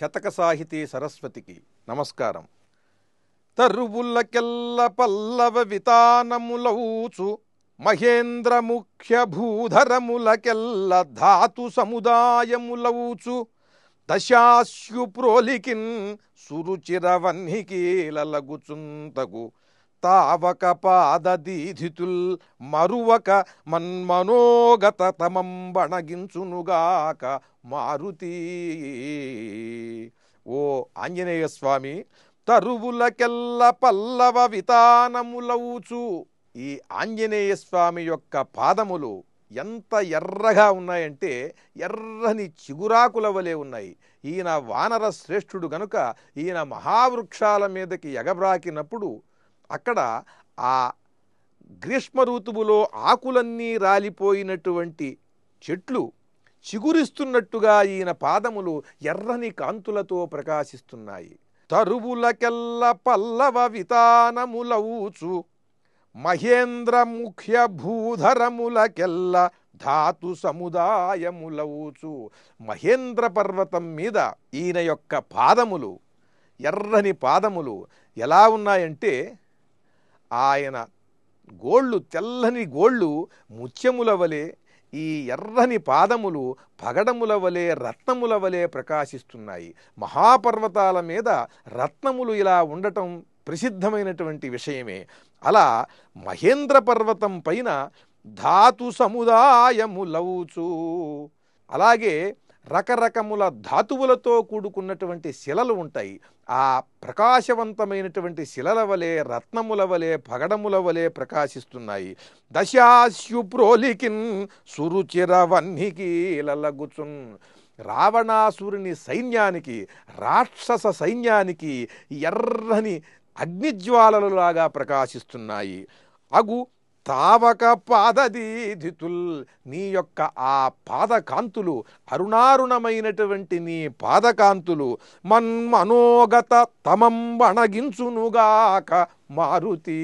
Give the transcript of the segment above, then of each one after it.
శతక సాహితీ సరస్వతికి నమస్కారం. తరువులకెల్ల పల్లవ వితానములౌచు మహేంద్ర ముఖ్య భూధరములకెల్ల ధాతు సముదాయములౌచు దశాశ్యు ప్రోలికిన్ సురుచిరవన్నికీలలగుచుంతగు తావక పాదదీధితుల్ మరువక మన్మనోగత తమం బణగించునుగాక మారుతి. ఓ ఆంజనేయ స్వామి తరువులకెల్ల పల్లవ వితానములవుచు ఈ ఆంజనేయ స్వామి యొక్క పాదములు ఎంత ఎర్రగా ఉన్నాయంటే ఎర్రని చిగురాకుల వలె ఉన్నాయి. ఈయన వానర శ్రేష్ఠుడు గనుక ఈయన మహావృక్షాల మీదకి ఎగబ్రాకినప్పుడు అక్కడ ఆ గ్రీష్మ ఋతువులో ఆకులన్నీ రాలిపోయినటువంటి చెట్లు చిగురిస్తున్నట్టుగా ఈయన పాదములు ఎర్రని కాంతులతో ప్రకాశిస్తున్నాయి. తరువులకెల్ల పల్లవ వితానములవుచు మహేంద్ర ముఖ్య భూధరములకెల్ల ధాతు సముదాయములవుచు మహేంద్ర పర్వతం మీద ఈయన యొక్క పాదములు ఎర్రని పాదములు ఎలా ఉన్నాయంటే ఆయన గోళ్ళు తెల్లని గోళ్ళు ముత్యముల వలె ఈ ఎర్రని పాదములు పగడముల వలె రత్నముల వలె ప్రకాశిస్తున్నాయి. మహాపర్వతాల మీద రత్నములు ఇలా ఉండటం ప్రసిద్ధమైనటువంటి విషయమే. అలా మహేంద్ర పర్వతం పైన ధాతు సముదాయములవుచు అలాగే రకరకముల ధాతువులతో కూడుకున్నటువంటి శిలలు ఉంటాయి. ఆ ప్రకాశవంతమైనటువంటి శిలల వలె రత్నముల వలె పగడముల వలె ప్రకాశిస్తున్నాయి. దశాస్యు ప్రోలికిన్ సురుచిరవన్నికీలలగుచున్ రావణాసురుని సైన్యానికి రాక్షస సైన్యానికి ఎర్రని అగ్నిజ్వాలలులాగా ప్రకాశిస్తున్నాయి. అగు తావక పాదదీధితుల్ నీ యొక్క ఆ పాదకాంతులు అరుణారుణమైనటువంటి నీ పాదకాంతులు మన్మనోగత తమం వణగించునుగాక మారుతి.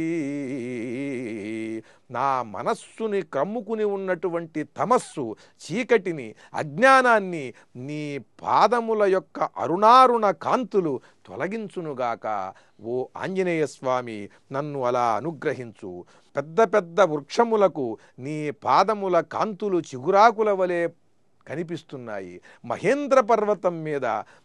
నా మనస్సుని కమ్ముకుని ఉన్నటువంటి తమస్సు చీకటిని అజ్ఞానాన్ని నీ పాదముల యొక్క అరుణారుణ కాంతులు తొలగించునుగాక. ఓ ఆంజనేయ స్వామి నన్ను అలా అనుగ్రహించు. పెద్ద పెద్ద వృక్షములకు నీ పాదముల కాంతులు చిగురాకుల వలె కనిపిస్తున్నాయి. మహేంద్ర పర్వతం మీద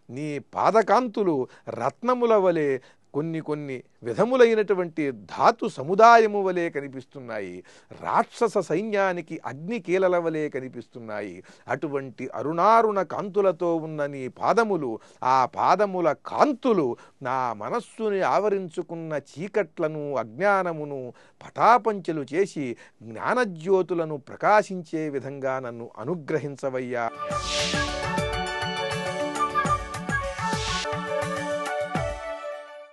నీ పాదకాంతులు రత్నముల వలె కొన్ని కొన్ని విధములైనటువంటి ధాతు సముదాయము వలె కనిపిస్తున్నాయి. రాక్షస సైన్యానికి అగ్ని కీలల వలె కనిపిస్తున్నాయి. అటువంటి అరుణారుణ కాంతులతో ఉన్న నీ పాదములు ఆ పాదముల కాంతులు నా మనస్సుని ఆవరించుకున్న చీకట్లను అజ్ఞానమును పటాపంచలు చేసి జ్ఞానజ్యోతులను ప్రకాశించే విధంగా నన్ను అనుగ్రహించవయ్యా.